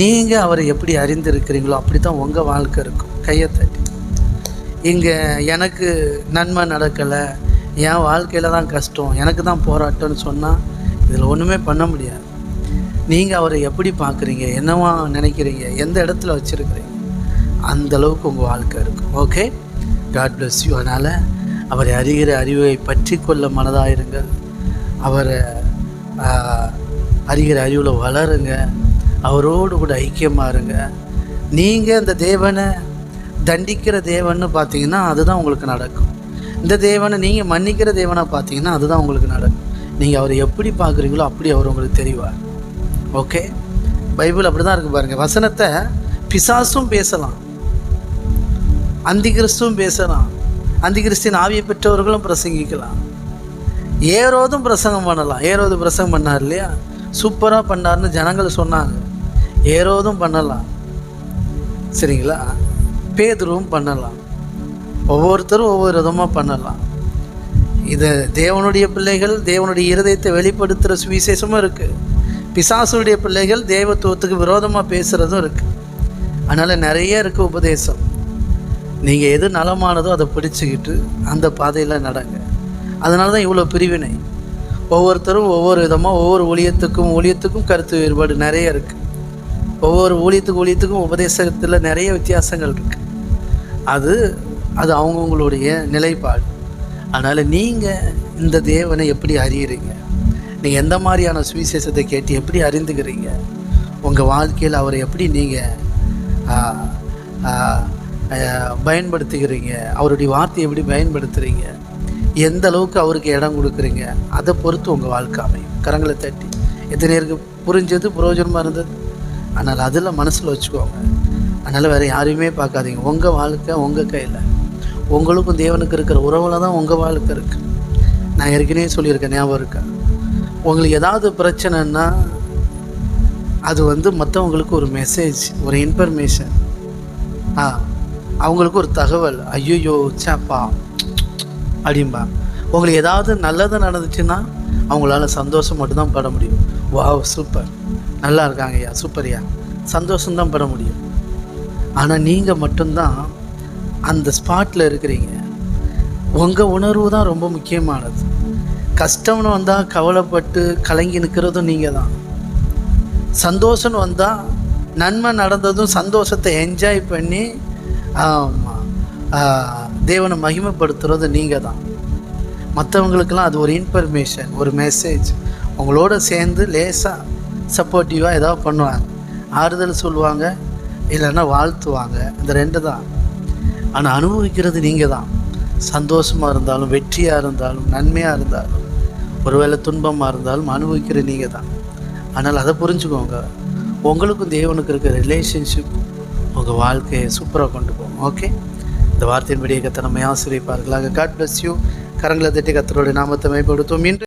நீங்கள் அவரை எப்படி அறிந்திருக்கிறீங்களோ அப்படி தான் உங்கள் வாழ்க்கை இருக்கும். கையை தட்டி. இங்கே எனக்கு நன்மை நடக்கலை. என் வாழ்க்கையில் தான் கஷ்டம். எனக்கு தான் போராட்டம்னு சொன்னால் இதில் ஒன்றுமே பண்ண முடியாது. நீங்கள் அவரை எப்படி பார்க்குறீங்க? என்னவா நினைக்கிறீங்க? எந்த இடத்துல வச்சுருக்கிறீங்க? அந்த அளவுக்கு உங்கள் வாழ்க்கை இருக்கும். ஓகே காட் பிளஸ் யூ அதனால் அவரை அறிகிற அறிவை பற்றி கொள்ள மனதாயிருங்கள். அவரை அறிகிற அறிவில் வளருங்க. அவரோடு கூட ஐக்கியமாக இருங்க. நீங்கள் இந்த தேவனை தண்டிக்கிற தேவன்னு பார்த்தீங்கன்னா அதுதான் உங்களுக்கு நடக்கும். இந்த தேவனை நீங்கள் மன்னிக்கிற தேவனாக பார்த்தீங்கன்னா அதுதான் உங்களுக்கு நடக்கும். நீங்கள் அவரை எப்படி பார்க்குறீங்களோ அப்படி அவர் உங்களுக்கு தெரிவார். ஓகே பைபிள் அப்படி தான் இருக்கு பாருங்கள் வசனத்தை பிசாசும் பேசலாம். அந்திகிறிஸ்தும் பேசலாம். அந்திகிறிஸ்தின் ஆவியை பெற்றவர்களும் பிரசங்கிக்கலாம். ஏரோதும் பிரசங்கம் பண்ணலாம். ஏரோது பிரசங்கம் பண்ணார் இல்லையா? சூப்பராக பண்ணார்னு ஜனங்கள் சொன்னாங்க. ஏரோதும் பண்ணலாம். சரிங்களா? பேதுருவும் பண்ணலாம். ஒவ்வொருத்தரும் ஒவ்வொரு விதமாக பண்ணலாம். இது தேவனுடைய பிள்ளைகள் தேவனுடைய இருதயத்தை வெளிப்படுத்துகிற சுவிசேஷமும் இருக்குது பிசாசுடைய பிள்ளைகள் தேவத்துவத்துக்கு விரோதமாக பேசுகிறதும் இருக்குது அதனால் நிறைய இருக்குது உபதேசம். நீங்கள் எது நலமானதோ அதை பிடிச்சிக்கிட்டு அந்த பாதையில் நடங்க. அதனால தான் இவ்வளோ பிரிவினை. ஒவ்வொருத்தரும் ஒவ்வொரு விதமாக ஒவ்வொரு ஊழியத்துக்கும் ஊழியத்துக்கும் கருத்து வேறுபாடு நிறைய இருக்குது ஒவ்வொரு ஊழியத்துக்கு ஊழியத்துக்கும் உபதேசத்தில் நிறைய வித்தியாசங்கள் இருக்குது அது அது அவங்கவுங்களுடைய நிலைப்பாடு. அதனால் நீங்கள் இந்த தேவனை எப்படி அறியுறீங்க? நீங்கள் எந்த மாதிரியான சுவிசேஷத்தை கேட்டு எப்படி அறிந்துக்கிறீங்க? உங்கள் வாழ்க்கையில் அவரை எப்படி நீங்கள் பயன்படுத்துகிறீங்க? அவருடைய வார்த்தையை எப்படி பயன்படுத்துகிறீங்க எந்த அளவுக்கு அவருக்கு இடம் கொடுக்குறீங்க? அதை பொறுத்து உங்கள் வாழ்க்கை அமையும். கரங்களை தட்டி. எத்தனை பேருக்கு புரிஞ்சது பிரயோஜனமாக இருந்தது? ஆனால் அதில் மனசில் வச்சுக்கோங்க. அதனால் வேறு யாரையுமே பார்க்காதீங்க. உங்கள் வாழ்க்கை உங்கள் கையில். உங்களுக்கும் தேவனுக்கு இருக்கிற உறவில் தான் உங்கள் வாழ்க்கை இருக்குது நான் ஏற்கனவே சொல்லியிருக்கேன் ஞாபகம் இருக்கேன் உங்களுக்கு ஏதாவது பிரச்சனைன்னா அது வந்து மற்றவங்களுக்கு ஒரு மெசேஜ் ஒரு இன்ஃபர்மேஷன் ஆ அவங்களுக்கு ஒரு தகவல். ஐயோ சாப்பா அப்படிம்பா. உங்களுக்கு ஏதாவது நல்லது நடந்துச்சுன்னா அவங்களால சந்தோஷம் மட்டும்தான் பட முடியும். வாவ் சூப்பர் நல்லா இருக்காங்கய்யா சூப்பர்யா சந்தோஷம்தான் பெற முடியும். ஆனால் நீங்கள் மட்டும்தான் அந்த ஸ்பாட்டில் இருக்கிறீங்க. உங்கள் உணர்வு தான் ரொம்ப முக்கியமானது. கஷ்டம்னு வந்தால் கவலைப்பட்டு கலங்கி நிற்கிறதும் நீங்கள் தான் சந்தோஷம்னு வந்தால் நன்மை நடந்ததும் சந்தோஷத்தை என்ஜாய் பண்ணி தேவனை மகிமைப்படுத்துறது நீங்கள் தான் மற்றவங்களுக்கெல்லாம் அது ஒரு இன்ஃபர்மேஷன் ஒரு மெசேஜ் அவங்களோட சேர்ந்து லேசாக சப்போர்ட்டிவாக ஏதாவது பண்ணுவாங்க. ஆறுதல் சொல்லுவாங்க இல்லைன்னா வாழ்த்துவாங்க. இந்த ரெண்டு தான். ஆனால் அனுபவிக்கிறது நீங்கள் தான் சந்தோஷமாக இருந்தாலும் வெற்றியாக இருந்தாலும் நன்மையாக இருந்தாலும் ஒருவேளை துன்பமாக இருந்தாலும் அனுபவிக்கிற நீங்கள் தான் ஆனால் அதை புரிஞ்சுக்கோங்க. உங்களுக்கும் தேவனுக்கு இருக்கிற ரிலேஷன்ஷிப் உங்கள் வாழ்க்கையை சூப்பராக கொண்டு போகும். ஓகே இந்த வார்த்தையின்படியே கத்தை நம்மை ஆசிரியப்பார்களாக காட் பிளஸ் யூ கரங்களை தட்டி கத்தரோட நாமத்தை மேம்படுத்தும் இன்று